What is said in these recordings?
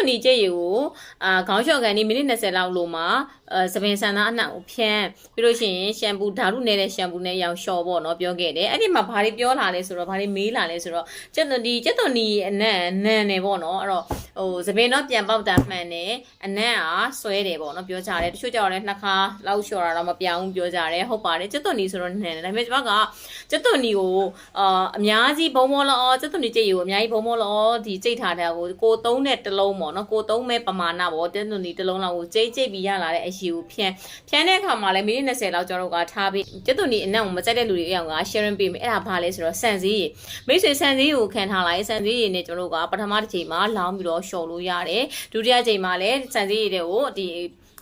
သွန်ဒီကျက်ရည်ကိုအာခေါင်းလျှော့ကန်ဒီမိနစ်20လောက်လို့မှာအဲသပင်ဆန်သားအနှံ့ကိုဖြန်းပြီးလို့ရှိရင်ရှမ်ပူဓာတ်နေတဲ့ရှမ်ပူနဲ့ရောင်လျှော့ပေါ့နော်ပြောခဲ့တယ်အဲ့ဒီမှာဘာတွေပြောလာလဲဆိုတော့ဘာတွေမေးလာလဲဆိုတော့ကျက်သွန်ဒီကျက်သွန်ဒီအနံ့နံနေပေါ့နော်အဲ့တော့ ဟိုသပင်တော့ပြန်ပေါက်တာမှန်တယ်အနံ့အားဆွဲတယ်ပေါ့နော်ပြောကြတယ်တချို့ကြောင့်လည်းနှစ်ခါလောက်လျှော့တာတော့မပြောင်းဘူးပြောကြတယ်ဟုတ်ပါတယ်ကျက်သွန်ဒီဆိုတော့နံတယ်ဒါပေမဲ့ကျွန်မကကျက်သွန်ဒီကိုအာအများကြီးဘုံဘောလောကျက်သွန်ဒီကျက်ရည်ကိုအများကြီးဘုံဘောလောဒီကျိတ်ထားတဲ့ကိုကိုသုံးတဲ့တစ်လုံးပေါ့နော်ကိုသုံးမဲ့ပမာဏပေါ့ကျက်သွန်ဒီတစ်လုံးလောက်ကိုကျိတ်ကျိတ်ပြီးရလာတဲ့အရည်ကိုဖြန်းဖြန်းတဲ့အခါမှာလည်းမိနစ်20လောက်ကျွန်တော်တို့ကထားပြီးကျက်သွန်ဒီအနံ့ကိုမကြိုက်တဲ့လူတွေအရောက်က sharing ပေးမယ်အဲ့ဒါဘာလဲဆိုတော့ဆန်စည်းရည်မိတ်ဆွေဆန်စည်းရည်ကိုခံထားလိုက်ဆန်စည်းရည်နဲ့ကျွန်တော်တို့ကပထမတစ်ချိန်မှာလောင်းပြီးတော့လျှော်လို့ရတယ်ဒုတိယချိန်မှာလည်းဆန်စည်းရည်တွေကိုဒီ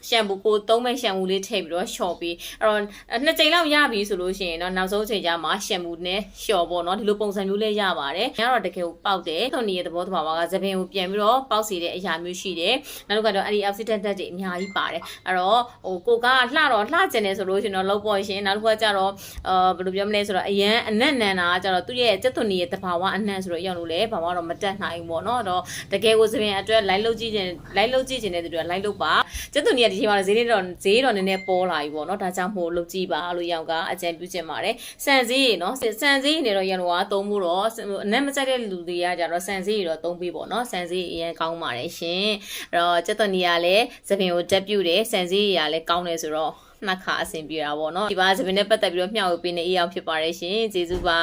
ရှမ်ပူကိုသုံးမဲ့ရှမ်ပူလေးထည့်ပြီးတော့လျှော်ပြီးအဲ့တော့နှစ်ချိန်လောက်ရပြီဆိုလို့ရှိရင်တော့နောက်ဆုံးချိန်ကျမှရှမ်ပူနဲ့လျှော်ပေါ့နော်ဒီလိုပုံစံမျိုးလေးရပါတယ်။ညတော့တကယ်ကိုပေါက်တယ်။သွန်နီရဲ့သဘောတဘာဝကသပင်ကိုပြန်ပြီးတော့ပေါက်စီတဲ့အရာမျိုးရှိတယ်။နောက်တစ်ခါတော့အဲ့ဒီ oxidant ဓာတ်တွေအများကြီးပါတယ်။အဲ့တော့ဟိုကိုကလှတော့လှကျင်တယ်ဆိုလို့ရှိရင်တော့လောက်ပေါ်ရှင်နောက်တစ်ခါကျတော့အာဘယ်လိုပြောမလဲဆိုတော့အရန်အနက်နန်တာကကျတော့သူ့ရဲ့စက်သွန်နီရဲ့သဘာဝအနက်ဆိုတော့အရောက်လို့လေဘာမှတော့မတက်နိုင်ဘူးပေါ့နော်။အဲ့တော့တကယ်ကိုသပင်အတွက်လိုက်လုတ်ကြည့်ခြင်းလိုက်လုတ်ကြည့်ခြင်းတဲ့သူတွေကလိုက်လုတ်ပါ။စက်သွန်နီကဒီချိန်မှာဈေးလေးတော့ဈေးတော့နည်းနည်းပေါ်လာပြီပေါ့နော်။ဒါကြောင့်မို့လုတ်ကြည့်ပါလို့ရောက်ကအကြံပြုချင်ပါတယ်။စံစည်းရေနော်စံစည်းနေတော့ရန်တော့သုံးမှုတော့အနက်မကြိုက်တဲ့လူတွေကကြတော့စံစည်းရေတော့သုံးပေးပေါ့နော်။စံစည်းအရင်ကောင်းပါတယ်ရှင်။အဲ့တော့ကျက်သွန်နီကလည်းသပင်ကိုတက်ပြုတ်တယ်စံစည်းရေကလည်းကောင်းတယ်ဆိုတော့နှစ်ခါအဆင်ပြေတာပေါ့နော်။ဒီပါသပင်နဲ့ပတ်သက်ပြီးတော့မျှဝေပေးနေအေးအောင်ဖြစ်ပါတယ်ရှင်။ကျေးဇူးပါ